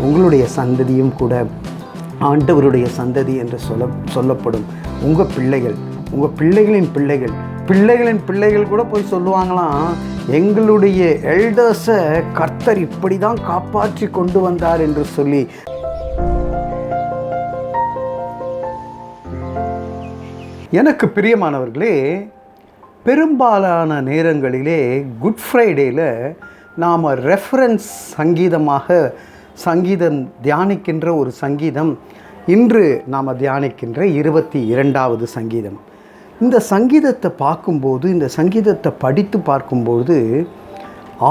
உங்களுடைய சந்ததியும் கூட ஆண்டவருடைய சந்ததி என்று சொல்ல சொல்லப்படும். உங்கள் பிள்ளைகள் உங்கள் பிள்ளைகளின் பிள்ளைகள் பிள்ளைகளின் பிள்ளைகள் கூட போய் சொல்லுவாங்களாம் எங்களுடைய எல்டர்ஸை கர்த்தர் இப்படி தான் காப்பாற்றி கொண்டு வந்தார் என்று சொல்லி. எனக்கு பிரியமானவர்களே பெரும்பாலான நேரங்களிலே குட் ஃப்ரைடேயில் நாம் ரெஃபரன்ஸ் சங்கீதமாக சங்கீதம் தியானிக்கின்ற ஒரு சங்கீதம். இன்று நாம் தியானிக்கின்ற இருபத்தி இரண்டாவது சங்கீதம். இந்த சங்கீதத்தை பார்க்கும்போது இந்த சங்கீதத்தை படித்து பார்க்கும்போது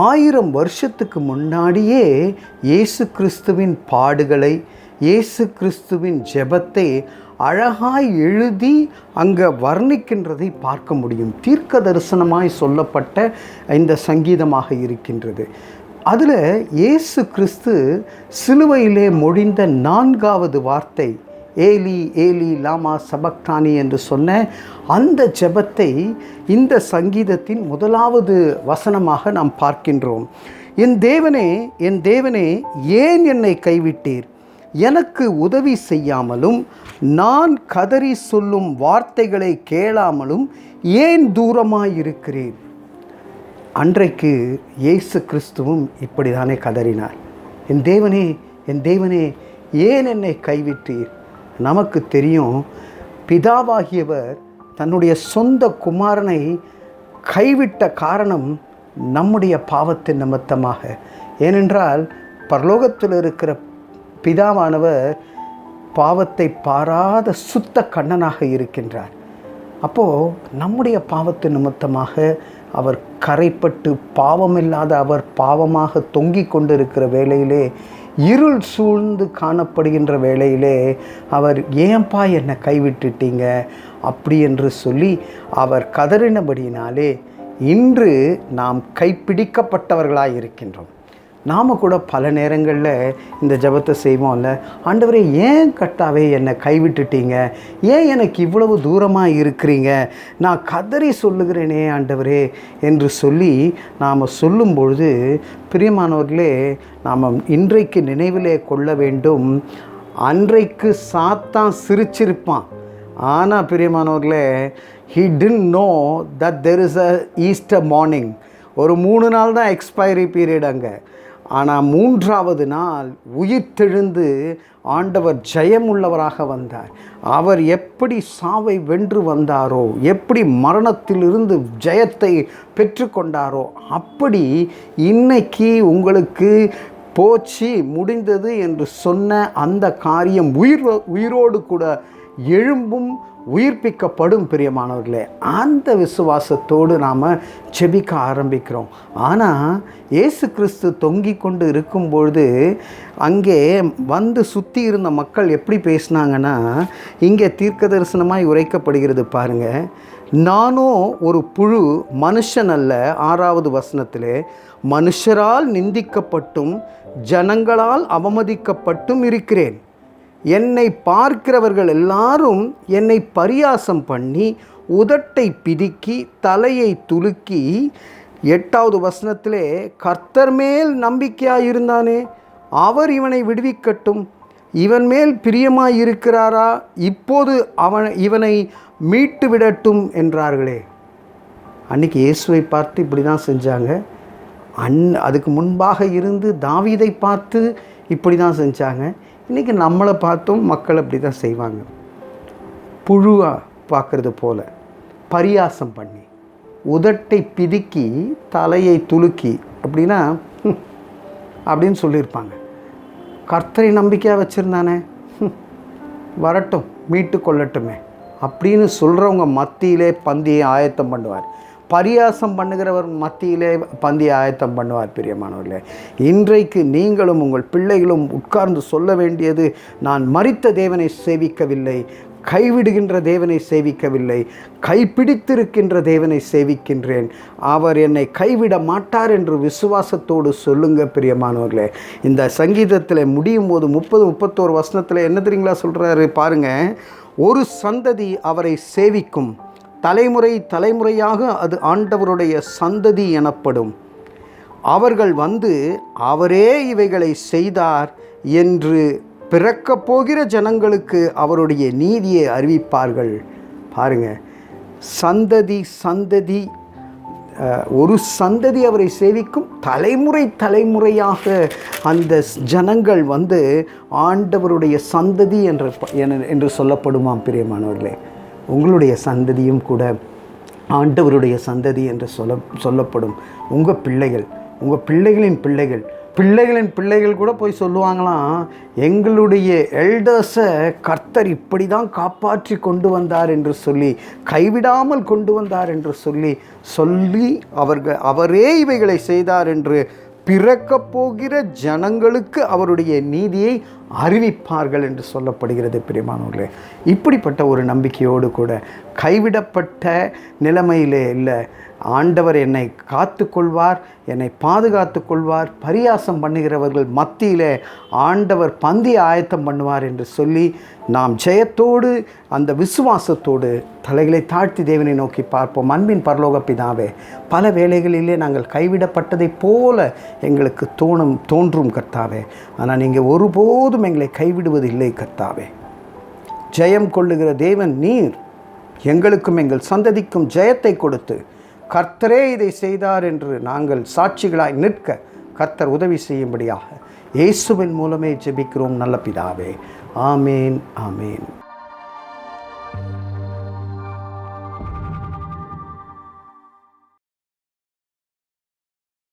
ஆயிரம் வருஷத்துக்கு முன்னாடியே இயேசு கிறிஸ்துவின் பாடுகளை இயேசு கிறிஸ்துவின் ஜெபத்தை அழகாய் எழுதி அங்கே வர்ணிக்கின்றதை பார்க்க முடியும். தீர்க்க தரிசனமாய் சொல்லப்பட்ட இந்த சங்கீதமாக இருக்கின்றது. அதில் இயேசு கிறிஸ்து சிலுவையிலே மொழிந்த நான்காவது வார்த்தை ஏலி ஏலி லாமா சபக்தானி என்று சொன்ன அந்த ஜெபத்தை இந்த சங்கீதத்தின் முதலாவது வசனமாக நாம் பார்க்கின்றோம். என் தேவனே என் தேவனே ஏன் என்னை கைவிட்டீர்? எனக்கு உதவி செய்யாமலும் நான் கதறி சொல்லும் வார்த்தைகளை கேளாமலும் ஏன் தூரமாயிருக்கிறேன் அன்றைக்கு இயேசு கிறிஸ்துவும் இப்படி தானே கதறினார். என் தேவனே என் தேவனே ஏன் என்னை கைவிட்டீர்? நமக்கு தெரியும் பிதாவாகியவர் தன்னுடைய சொந்த குமாரனை கைவிட்ட காரணம் நம்முடைய பாவத்தின் நிமித்தமாக. ஏனென்றால் பரலோகத்தில் இருக்கிற பிதாவானவர் பாவத்தை பாராத சுத்த கண்ணனாக இருக்கின்றார். அப்போது நம்முடைய பாவத்தின் நிமித்தமாக அவர் கரைப்பட்டு பாவமில்லாத அவர் பாவமாக தொங்கிக் கொண்டிருக்கிற வேளையிலே இருள் சூழ்ந்து காணப்படுகின்ற வேளையிலே அவர் ஏன்பா என்னை கைவிட்டுட்டீங்க? அப்படி என்று சொல்லி அவர் கதறினபடியினாலே இன்று நாம் கைப்பிடிக்கப்பட்டவர்களாக இருக்கின்றோம் நாம் கூட பல நேரங்களில் இந்த ஜபத்தை செய்வோம்ல. ஆண்டவரே ஏன் கட்டாவே என்னை கைவிட்டுட்டீங்க? ஏன் எனக்கு இவ்வளவு தூரமாக இருக்கிறீங்க? நான் கதறி சொல்லுகிறேனே ஆண்டவரே என்று சொல்லி நாம் சொல்லும் பொழுது பிரியமானவர்களே நாம் இன்றைக்கு நினைவிலே கொள்ள வேண்டும் அன்றைக்கு சாத்தான் சிரிச்சிருப்பான். ஆனால் பிரியமானவர்களே he didn't know that there is a Easter morning ஒரு மூணு நாள் தான் எக்ஸ்பைரி பீரியட் அங்கே. ஆனால் மூன்றாவது நாள் உயிர்த்தெழுந்து ஆண்டவர் ஜெயமுள்ளவராக வந்தார். அவர் எப்படி சாவை வென்று வந்தாரோ எப்படி மரணத்திலிருந்து ஜெயத்தை பெற்றுக்கொண்டாரோ அப்படி இன்னைக்கு உங்களுக்கு போச்சு முடிந்தது என்று சொன்ன அந்த காரியம் உயிர் உயிரோடு கூட எழும்பும் உயிர்ப்பிக்கப்படும் பிரியமானவர்களே அந்த விசுவாசத்தோடு நாம் செபிக்க ஆரம்பிக்கிறோம். ஆனால் இயேசு கிறிஸ்து தொங்கி கொண்டு இருக்கும்பொழுது அங்கே வந்து சுற்றி இருந்த மக்கள் எப்படி பேசினாங்கன்னா இங்கே தீர்க்க தரிசனமாய் உரைக்கப்படுகிறது பாருங்கள் நானும் ஒரு புழு மனுஷன் அல்ல ஆறாவது வசனத்திலே மனுஷரால் நிந்திக்கப்பட்டும் ஜனங்களால் அவமதிக்கப்பட்டும் இருக்கிறேன். என்னை பார்க்கிறவர்கள் எல்லாரும் என்னை பரியாசம் பண்ணி உதட்டை பிதுக்கி தலையை துலுக்கி எட்டாவது வசனத்திலே கர்த்தர் மேல் நம்பிக்கையாக இருந்தானே அவர் இவனை விடுவிக்கட்டும். இவன் மேல் பிரியமாய் இருக்கிறாரா? இப்போது அவன் இவனை மீட்டு விடட்டும் என்றார்களே. அன்றைக்கி இயேசுவை பார்த்து இப்படி தான் செஞ்சாங்க. அன் அதுக்கு முன்பாக இருந்து தாவீதை பார்த்து இப்படி தான் செஞ்சாங்க. இன்றைக்கி நம்மளை பார்த்தும் மக்கள் அப்படி தான் செய்வாங்க. புழுவாக பார்க்குறது போல் பரியாசம் பண்ணி உதட்டை பிதுக்கி தலையை துலுக்கி அப்படின்னா அப்படின்னு சொல்லியிருப்பாங்க. கர்த்தரை நம்பிக்கையாக வச்சுருந்தானே? வரட்டும் மீட்டு கொள்ளட்டுமே அப்படின்னு சொல்கிறவங்க மத்தியிலே பந்தியை ஆயத்தம் பண்ணுவார். பரியாசம் பண்ணுகிறவர் மத்தியிலே பந்தியை ஆயத்தம் பண்ணுவார் பிரியமானவர்களே. இன்றைக்கு நீங்களும் உங்கள் பிள்ளைகளும் உட்கார்ந்து சொல்ல வேண்டியது நான் மறித்த தேவனை சேவிக்கவில்லை கைவிடுகின்ற தேவனை சேவிக்கவில்லை கைப்பிடித்திருக்கின்ற தேவனை சேவிக்கின்றேன். அவர் என்னை கைவிட மாட்டார் என்று விசுவாசத்தோடு சொல்லுங்க பிரியமானவர்களே. இந்த சங்கீதத்தில் முடியும் போது முப்பது முப்பத்தோரு வசனத்தில் என்ன தெரியுங்களா சொல்கிறாரு பாருங்கள் ஒரு சந்ததி அவரை சேவிக்கும். தலைமுறை தலைமுறையாக அது ஆண்டவருடைய சந்ததி எனப்படும். அவர்கள் வந்து அவரே இவைகளை செய்தார் என்று பிறக்கப் போகிற ஜனங்களுக்கு அவருடைய நீதியை அறிவிப்பார்கள். பாருங்க சந்ததி சந்ததி ஒரு சந்ததி அவரை சேவிக்கும் தலைமுறை தலைமுறையாக அந்த ஜனங்கள் வந்து ஆண்டவருடைய சந்ததி என்று என- என்று சொல்லப்படுமாம் பிரியமானவர்களே. உங்களுடைய சந்ததியும் கூட ஆண்டவருடைய சந்ததி என்று சொல்ல சொல்லப்படும். உங்கள் பிள்ளைகள் உங்கள் பிள்ளைகளின் பிள்ளைகள் பிள்ளைகளின் பிள்ளைகள் கூட போய் சொல்லுவாங்களாம் எங்களுடைய எல்டர்ஸை கர்த்தர் இப்படி தான் காப்பாற்றி கொண்டு வந்தார் என்று சொல்லி கைவிடாமல் கொண்டு வந்தார் என்று சொல்லி சொல்லி அவர்கள் அவரே இவைகளை செய்தார் என்று பிறக்கப் போகிற ஜனங்களுக்கு அவருடைய நீதியை அறிவிப்பார்கள் என்று சொல்லப்படுகிறது பிரியமானவர்களே. இப்படிப்பட்ட ஒரு நம்பிக்கையோடு கூட கைவிடப்பட்ட நிலைமையிலே இல்லை. ஆண்டவர் என்னை காத்து கொள்வார் என்னை பாதுகாத்து கொள்வார் பரியாசம் பண்ணுகிறவர்கள் மத்தியிலே ஆண்டவர் பந்தி ஆயத்தம் பண்ணுவார் என்று சொல்லி நாம் ஜெயத்தோடு அந்த விசுவாசத்தோடு தலைகளை தாழ்த்தி தேவனை நோக்கி பார்ப்போம். அன்பின் பரலோக பிதாவே பல வேளைகளிலே நாங்கள் கைவிடப்பட்டதைப் போல எங்களுக்கு தோணும் தோன்றும் கர்த்தாவே. ஆனால் நீங்கள் ஒருபோதும் எங்களை கைவிடுவது இல்லை கர்த்தாவே. ஜெயம் கொள்ளுகிற தேவன் நீர். எங்களுக்கும் எங்கள் சந்ததிக்கும் ஜெயத்தை கொடுத்து கர்த்தரே இதை செய்தார் என்று நாங்கள் சாட்சிகளாய் நிற்க கர்த்தர் உதவி செய்யும்படியாக இயேசுவின் மூலமே ஜெபிக்கிறோம் நல்ல பிதாவே. ஆமேன் ஆமேன்.